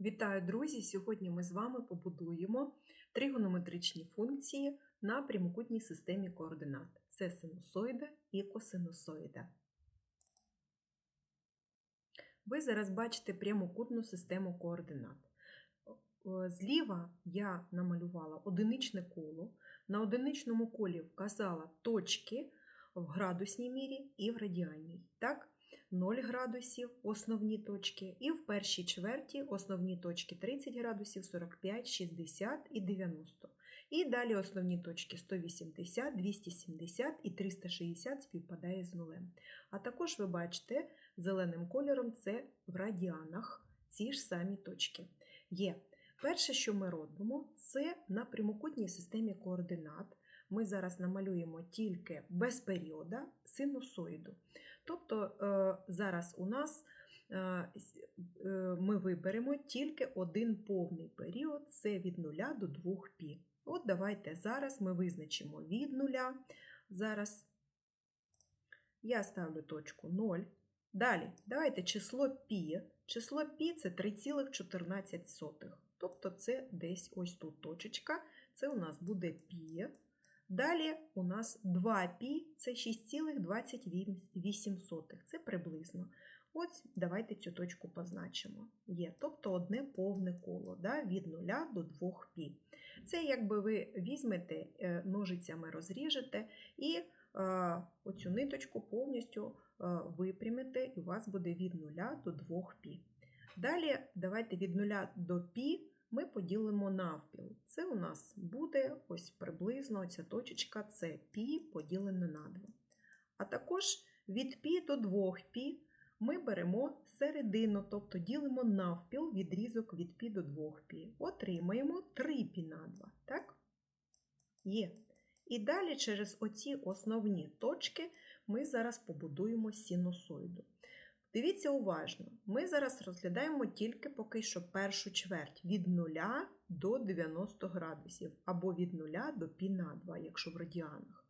Вітаю, друзі! Сьогодні ми з вами побудуємо тригонометричні функції на прямокутній системі координат. Це синусоїда і косинусоїда. Ви зараз бачите прямокутну систему координат. Е, Зліва я намалювала одиничне коло. На одиничному колі вказала точки в градусній мірі і в радіальній. Так? 0 градусів основні точки, і в першій чверті основні точки 30 градусів, 45, 60 і 90. І далі основні точки 180, 270 і 360 співпадає з нулем. А також ви бачите зеленим кольором це в радіанах ці ж самі точки. Є. Перше, що ми робимо, це на прямокутній системі координат. Ми зараз намалюємо тільки без періода синусоїду. Тобто е, зараз у нас е, е, ми виберемо тільки один повний період це від 0 до 2 пі. От давайте зараз ми визначимо від 0. Зараз я ставлю точку 0. Далі, давайте число пі. Число пі це 3,14. Тобто це десь ось тут точечка. Це у нас буде пі. Далі у нас 2π це 6,28. Це приблизно. Ось давайте цю точку позначимо. Є, тобто одне повне коло да, від 0 до 2π. Це якби ви візьмете, е, ножицями розріжете і е, оцю ниточку повністю е, випрямите, і у вас буде від 0 до 2π. Далі давайте від 0 до π ми поділимо навпіл. Це у нас буде ось приблизно ця точечка це пі поділене на 2. А також від пі до 2 пі ми беремо середину, тобто ділимо навпіл відрізок від пі до 2 пі. Отримаємо 3 пі на 2. Так? Є. І далі через оці основні точки ми зараз побудуємо синусоїду. Дивіться уважно, ми зараз розглядаємо тільки поки що першу чверть від 0 до 90 градусів, або від 0 до пі на 2, якщо в радіанах.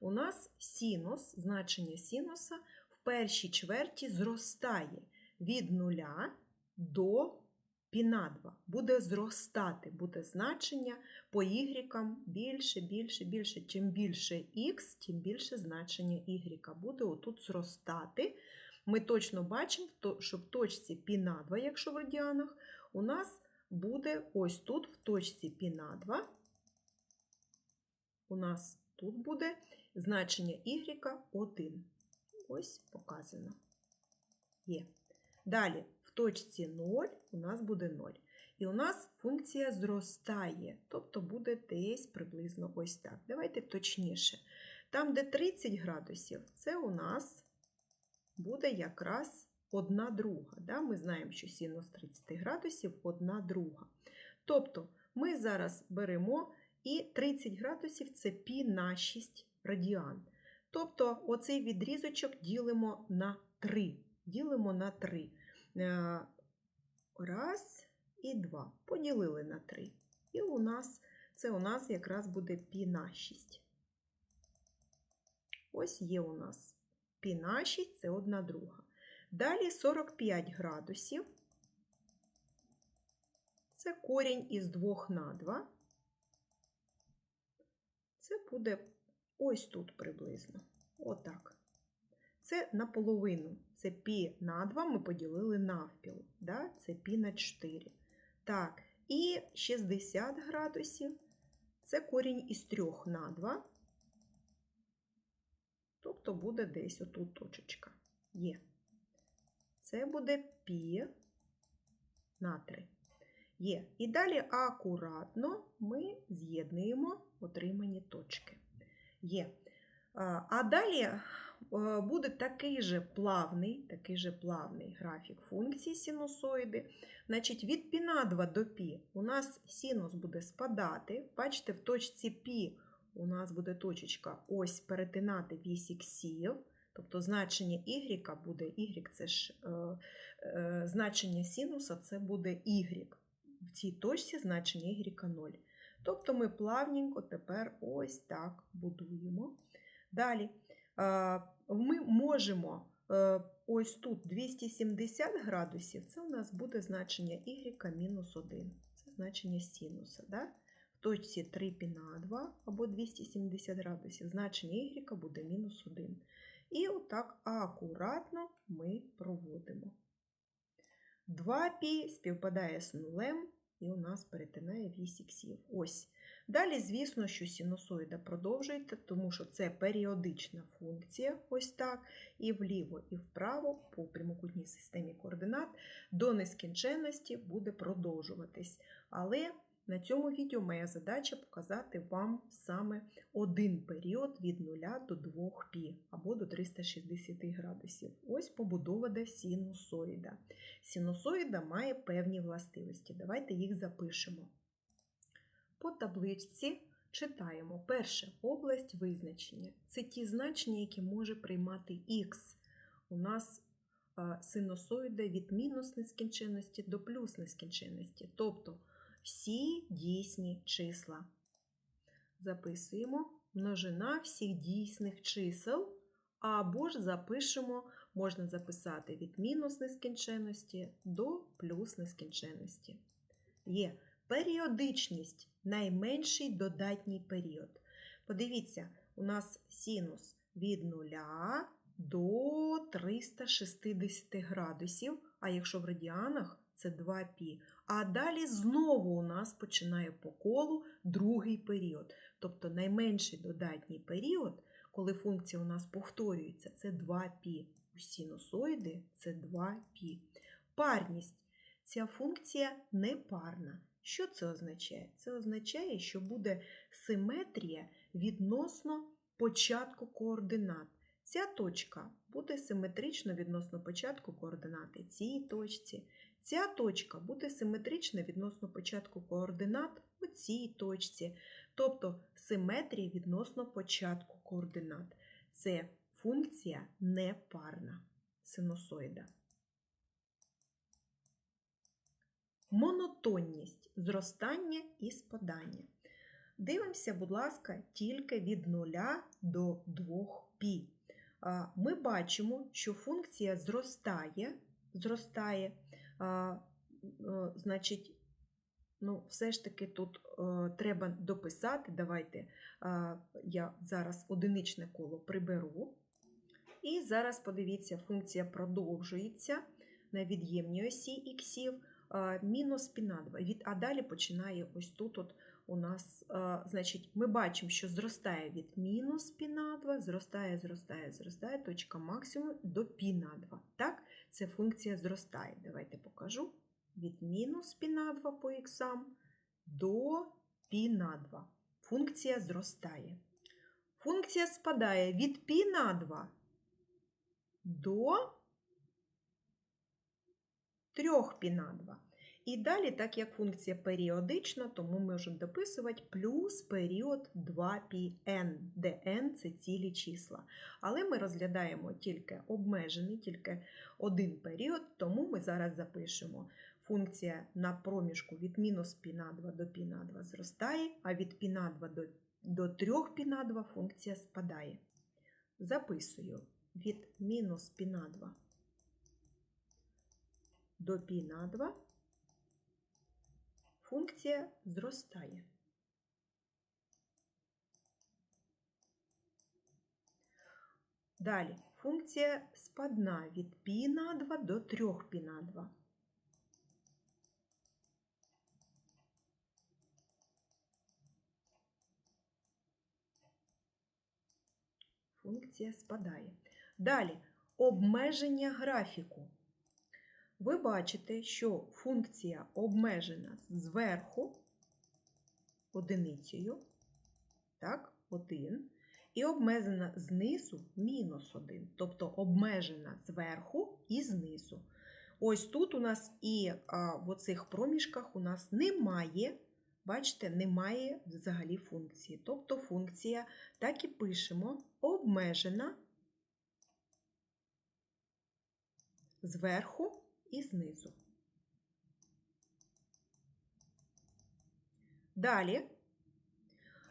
У нас синус, значення синуса в першій чверті зростає від 0 до пі на 2. Буде зростати, буде значення по y більше, більше, більше. Чим більше х, тим більше значення y буде отут зростати. Ми точно бачимо, що в точці пі на 2, якщо в радіанах, у нас буде ось тут, в точці пі на 2, у нас тут буде значення y 1. Ось показано. Є. Далі, в точці 0 у нас буде 0. І у нас функція зростає, тобто буде десь приблизно ось так. Давайте точніше. Там, де 30 градусів, це у нас буде якраз одна друга. Да? Ми знаємо, що синус 30 градусів одна друга. Тобто ми зараз беремо і 30 градусів це пі на 6 радіан. Тобто оцей відрізочок ділимо на 3. Ділимо на 3. Е, раз і два. Поділили на 3. І у нас це у нас якраз буде пі на 6. Ось є у нас пі на 6 це одна друга. Далі 45 градусів. Це корінь із 2 на 2. Це буде ось тут приблизно. Отак. Це наполовину. Це пі на 2 ми поділили навпіл. Да? Це пі на 4. Так, і 60 градусів. Це корінь із 3 на 2. Тобто буде десь отут точечка. Є. Це буде пі на 3. Є. І далі акуратно ми з'єднуємо отримані точки. Є. А далі буде такий же плавний такий же плавний графік функції синусоїди. Значить, від пі на 2 до пі у нас синус буде спадати. Бачите, в точці пі у нас буде точечка ось перетинати вісь іксів, тобто значення y буде y, це ж е, е, значення синуса це буде y. В цій точці значення y 0. Тобто ми плавненько тепер ось так будуємо. Далі е, ми можемо е, ось тут 270 градусів, це у нас буде значення y мінус 1. Це значення синуса. Да? Точці 3 пі на 2 або 270 градусів, значення y буде мінус 1. І отак акуратно ми проводимо. 2π співпадає з нулем, і у нас перетинає вісь іксів. Ось. Далі, звісно, що синусоїда продовжується, тому що це періодична функція, ось так, і вліво, і вправо по прямокутній системі координат до нескінченності буде продовжуватись. Але на цьому відео моя задача показати вам саме один період від 0 до 2 π або до 360 градусів. Ось побудована синусоїда. Синусоїда має певні властивості. Давайте їх запишемо. По табличці читаємо перше область визначення. Це ті значення, які може приймати х. У нас синусоїда від мінус нескінченності до плюс нескінченності. Тобто всі дійсні числа. Записуємо множина всіх дійсних чисел, або ж запишемо, можна записати від мінус нескінченності до плюс нескінченності. Є періодичність найменший додатній період. Подивіться, у нас синус від 0 до 360 градусів, а якщо в радіанах це 2π. А далі знову у нас починає по колу другий період. Тобто найменший додатній період, коли функція у нас повторюється, це 2π. У синусоїди це 2π. Парність. Ця функція непарна. Що це означає? Це означає, що буде симетрія відносно початку координат. Ця точка буде симетрично відносно початку координати цій точці. Ця точка буде симетрична відносно початку координат у цій точці. Тобто симетрія відносно початку координат. Це функція непарна синусоїда. Монотонність зростання і спадання. Дивимося, будь ласка, тільки від 0 до 2π. Ми бачимо, що функція зростає, зростає, значить, ну, все ж таки тут треба дописати. Давайте я зараз одиничне коло приберу. І зараз подивіться, функція продовжується на від'ємній осі іксів мінус пі на 2. А далі починає ось тут от у нас, значить, ми бачимо, що зростає від мінус пі на 2, зростає, зростає, зростає, точка максимум до пі на 2. Так, це функція зростає. Давайте покажу. Від мінус пі на 2 по х до пі на 2. Функція зростає. Функція спадає від пі на 2 до 3 пі на 2. І далі, так як функція періодична, тому ми можемо дописувати плюс період 2πn, де n це цілі числа. Але ми розглядаємо тільки обмежений, тільки один період, тому ми зараз запишемо функція на проміжку від мінус π на 2 до π на 2 зростає, а від π на 2 до, до 3 π на 2 функція спадає. Записую від мінус π на 2 до π на 2 функція зростає. Далі функція спадна від π на 2 до 3 π на 2. Функція спадає. Далі обмеження графіку ви бачите, що функція обмежена зверху одиницею, так, 1, і обмежена знизу мінус 1, тобто обмежена зверху і знизу. Ось тут у нас і а, в оцих проміжках у нас немає, бачите, немає взагалі функції. Тобто функція, так і пишемо, обмежена зверху і знизу. Далі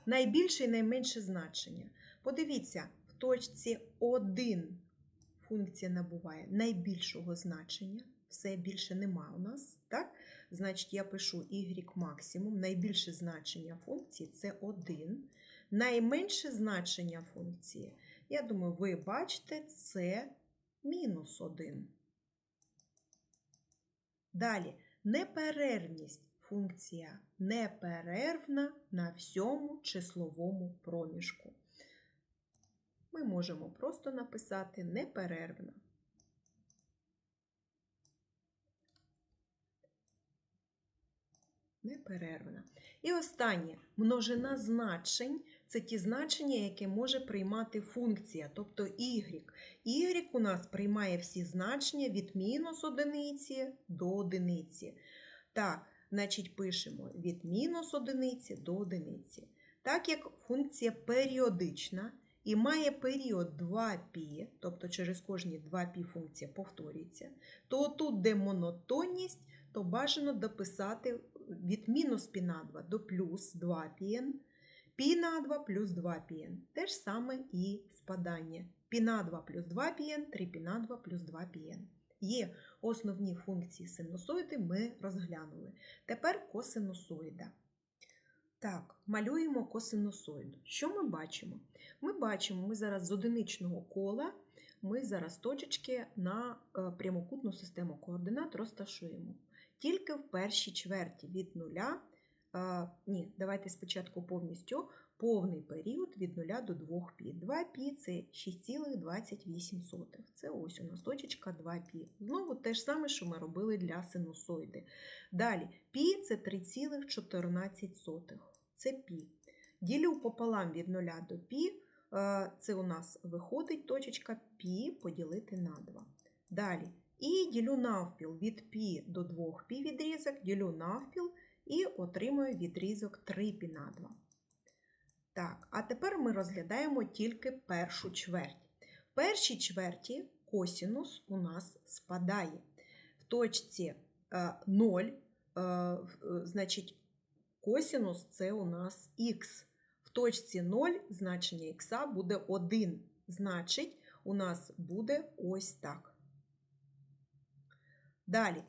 найбільше і найменше значення. Подивіться, в точці 1 функція набуває найбільшого значення, все більше нема у нас, так? Значить, я пишу y максимум, найбільше значення функції це 1. Найменше значення функції, я думаю, ви бачите, це мінус 1. Далі, неперервність. Функція неперервна на всьому числовому проміжку. Ми можемо просто написати неперервна. Неперервна. І останнє множина значень це ті значення, які може приймати функція, тобто y. y у нас приймає всі значення від мінус одиниці до одиниці. Так, значить, пишемо від мінус одиниці до одиниці. Так як функція періодична і має період 2π, тобто через кожні 2π функція повторюється, то тут, де монотонність, то бажано дописати від мінус π на 2 до плюс 2πn, Пі на 2 плюс 2 пн. Те ж саме і спадання. Пі на 2 плюс 2 пн, 3 пі на 2 плюс 2 пн. Є основні функції синусоїди ми розглянули. Тепер косинусоїда. Так, малюємо косинусоїду. Що ми бачимо? Ми бачимо, ми зараз з одиничного кола ми зараз точечки на е, прямокутну систему координат розташуємо. Тільки в першій чверті від нуля – ні, давайте спочатку повністю повний період від 0 до 2 пі. 2 пі це 6,28. Це ось у нас точечка 2 пі. Знову те ж саме, що ми робили для синусоїди. Далі пі це 3,14. Це пі. Ділю пополам від 0 до пі. Це у нас виходить точечка пі поділити на 2. Далі. І ділю навпіл від пі до 2 пі відрізок, ділю навпіл і отримую відрізок 3π на 2. Так, а тепер ми розглядаємо тільки першу чверть. В першій чверті косінус у нас спадає. В точці 0, е, е, значить, косінус це у нас х. В точці 0 значення х буде 1. Значить, у нас буде ось так. Далі,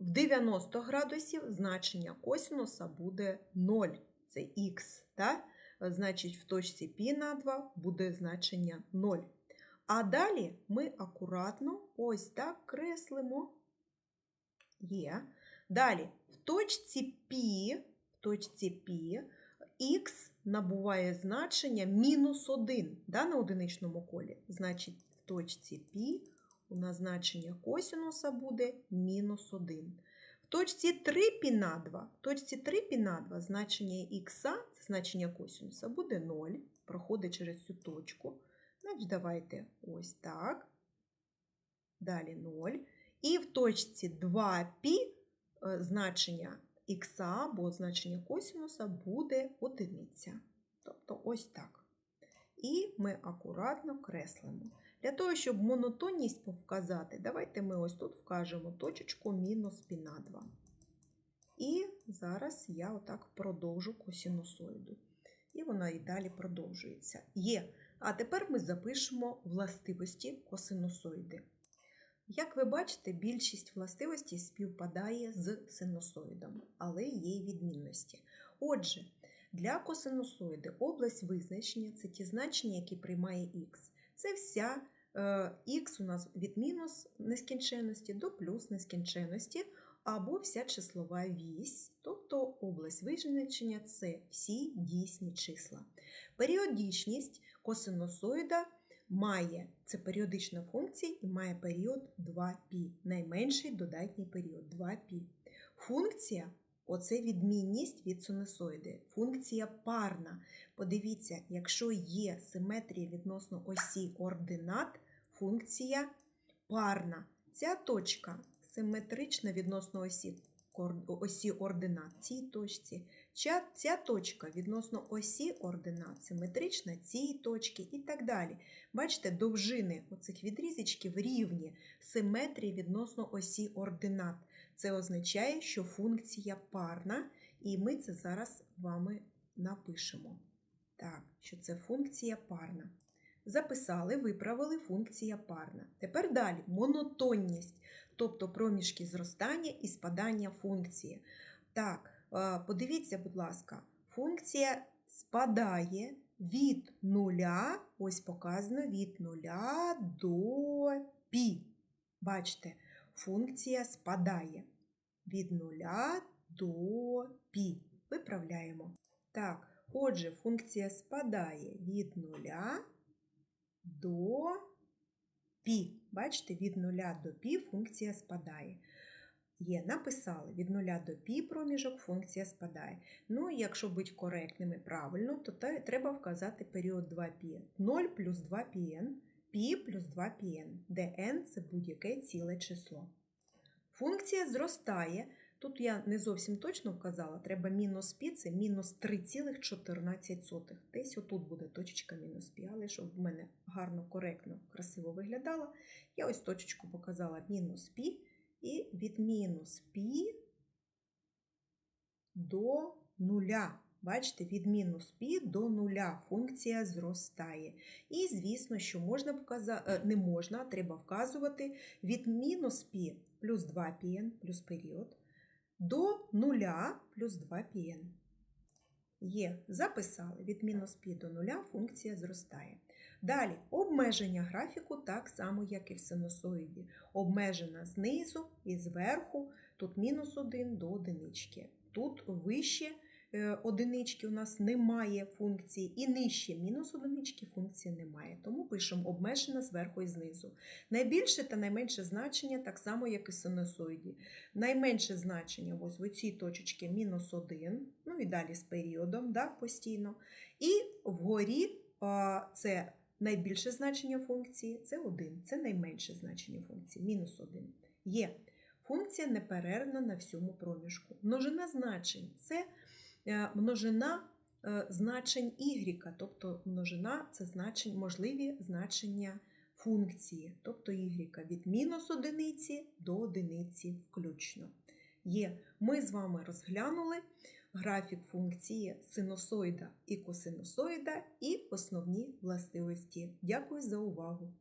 в 90 градусів значення косінуса буде 0 це х, так? значить в точці π на 2 буде значення 0. А далі ми акуратно ось так креслимо. Є. Далі, в точці π, в точці π х набуває значення мінус 1 да, на одиничному колі. Значить, в точці π у нас значення косінуса буде мінус 1. В точці 3 пі на 2, в точці 3 пі на 2 значення х, це значення косинуса, буде 0, проходить через цю точку. Значить, давайте ось так. Далі 0. І в точці 2 пі значення х або значення косинуса буде одиниця. Тобто ось так. І ми акуратно креслимо. Для того, щоб монотонність показати, давайте ми ось тут вкажемо точечку мінус пі на 2. І зараз я отак продовжу косінусоїду. І вона і далі продовжується. Є. А тепер ми запишемо властивості косинусоїди. Як ви бачите, більшість властивостей співпадає з синусоїдом, але є й відмінності. Отже, для косинусоїди область визначення це ті значення, які приймає х. Це вся х у нас від мінус нескінченності до плюс нескінченності, або вся числова вісь, тобто область визначення це всі дійсні числа. Періодичність косинусоїда має це періодична функція і має період 2π, найменший додатній період 2π. Функція Оце відмінність від синусоїди. Функція парна. Подивіться, якщо є симетрія відносно осі ординат, функція парна. Ця точка симетрична відносно осі осі ординат цій точці. Ця, ця точка відносно осі ординат симетрична цій точці і так далі. Бачите, довжини оцих відрізочків рівні симетрії відносно осі ординат. Це означає, що функція парна, і ми це зараз вами напишемо. Так, що це функція парна. Записали, виправили функція парна. Тепер далі монотонність, тобто проміжки зростання і спадання функції. Так, е, подивіться, будь ласка, функція спадає від нуля, ось показано від нуля до пі. Бачите, функція спадає від нуля до пі. Виправляємо. Так, отже, функція спадає від нуля до пі. Бачите, від нуля до пі функція спадає. Є, написали від 0 до пі проміжок функція спадає. Ну, якщо бути коректними правильно, то треба вказати період 2πn. 0 плюс 2πn, пі плюс 2πn, де n це будь-яке ціле число. Функція зростає. Тут я не зовсім точно вказала, треба мінус пі, це мінус 3,14. Десь отут буде точечка мінус пі, але щоб в мене гарно, коректно, красиво виглядало, я ось точечку показала мінус пі. І від мінус пі до нуля. Бачите, від мінус пі до нуля функція зростає. І, звісно, що можна вказати, не можна, треба вказувати від мінус пі плюс 2 пін плюс період до нуля плюс 2 пін. Є, записали від мінус пі до нуля функція зростає. Далі обмеження графіку так само, як і в синусоїді. Обмежена знизу і зверху, тут мінус 1 до одинички. Тут вище е, одинички у нас немає функції, і нижче мінус одинички функції немає. Тому пишемо обмежена зверху і знизу. Найбільше та найменше значення так само, як і синусоїді. Найменше значення ось в цій точці мінус 1, ну і далі з періодом да, постійно. І вгорі це найбільше значення функції це 1, це найменше значення функції, мінус 1. Є. Функція неперервна на всьому проміжку. Множина значень це е, множина е, значень y, тобто множина це значень, можливі значення функції, тобто y від мінус одиниці до одиниці включно. Є. Ми з вами розглянули графік функції синусоїда і косинусоїда і основні властивості. Дякую за увагу!